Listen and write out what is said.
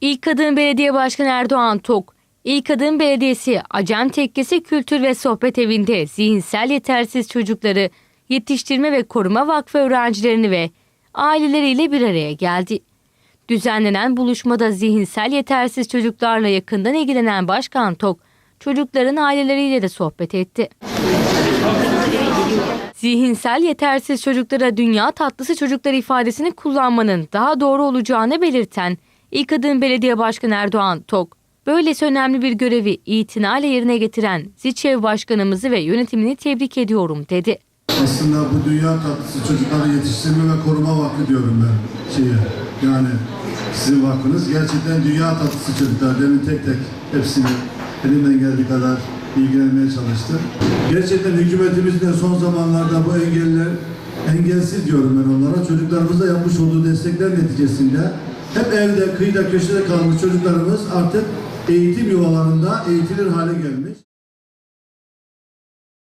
İlk Kadın Belediye Başkanı Erdoğan Tok, İlk Kadın Belediyesi Acem Tekkesi Kültür ve Sohbet Evi'nde zihinsel yetersiz çocukları yetiştirme ve koruma vakfı öğrencilerini ve aileleriyle bir araya geldi. Düzenlenen buluşmada zihinsel yetersiz çocuklarla yakından ilgilenen Başkan Tok, çocukların aileleriyle de sohbet etti. Zihinsel yetersiz çocuklara dünya tatlısı çocuklar ifadesini kullanmanın daha doğru olacağını belirten İlk Kadın Belediye Başkanı Erdoğan Tok, böylesi önemli bir görevi itinayla yerine getiren Ziçev Başkanımızı ve yönetimini tebrik ediyorum dedi. Aslında bu dünya tatlısı çocukları yetiştirme ve koruma vakfı diyorum ben şeye. Yani sizin vakfınız gerçekten dünya tatlısı çocuklar. Demin tek tek hepsini elimden geldiği kadar ilgilenmeye çalıştım. Gerçekten hükümetimizin de son zamanlarda bu engeller engelsiz diyorum ben onlara. Çocuklarımıza yapmış olduğu destekler neticesinde hep evde, kıyıda, köşede kalmış çocuklarımız artık eğitim yuvalarında eğitilir hale gelmiş.